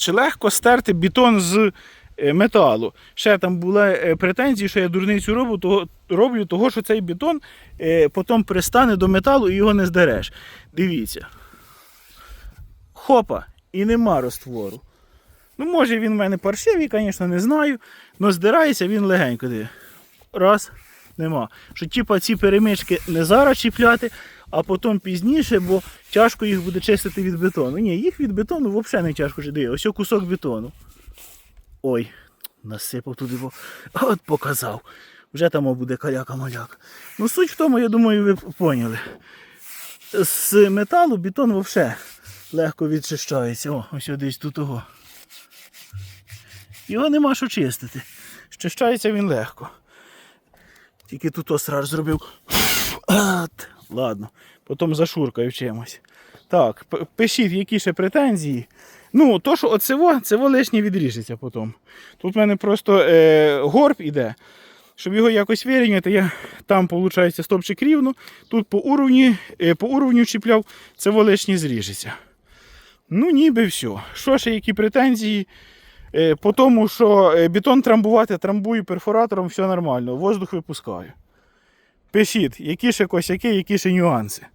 чи легко стерти бетон з е, металу. Ще там були е, претензії, що я дурницю роблю, того, роблю, того що цей бетон е, потім пристане до металу і його не здереш. Дивіться. Хопа, і нема розтвору. Ну, може він в мене паршивий, звісно, не знаю. але здирається він легенько. Раз, нема. Що типа ці перемички не зараз чіпляти, а потім пізніше, бо тяжко їх буде чистити від бетону. Ні, їх від бетону взагалі не тяжко жити. Ось кусок бетону. Ой, насипав туди, бо от показав. Вже там буде каляка-маляка. Ну, суть в тому, я думаю, ви поняли. З металу бетон взагалі легко відчищається. О, ось десь тут того. Його нема що чистити. Щищається він легко. Тільки тут осраж зробив. Ладно, потім зашуркаю чимось. Так, пишіть, які ще претензії. Ну, то, що оцево, цево лишнє відріжеться потім. Тут в мене просто е, горб іде. Щоб його якось вирівняти, я там, виходить, стопчик рівно, тут по уровню, е, по уровню чіпляв, цево лишнє зріжеться. Ну, ніби все. Що ще, які претензії? Е, По тому, що е, бетон трамбувати, трамбую перфоратором, все нормально, воздух випускаю. Пишіть, які ще косяки, які ще нюанси.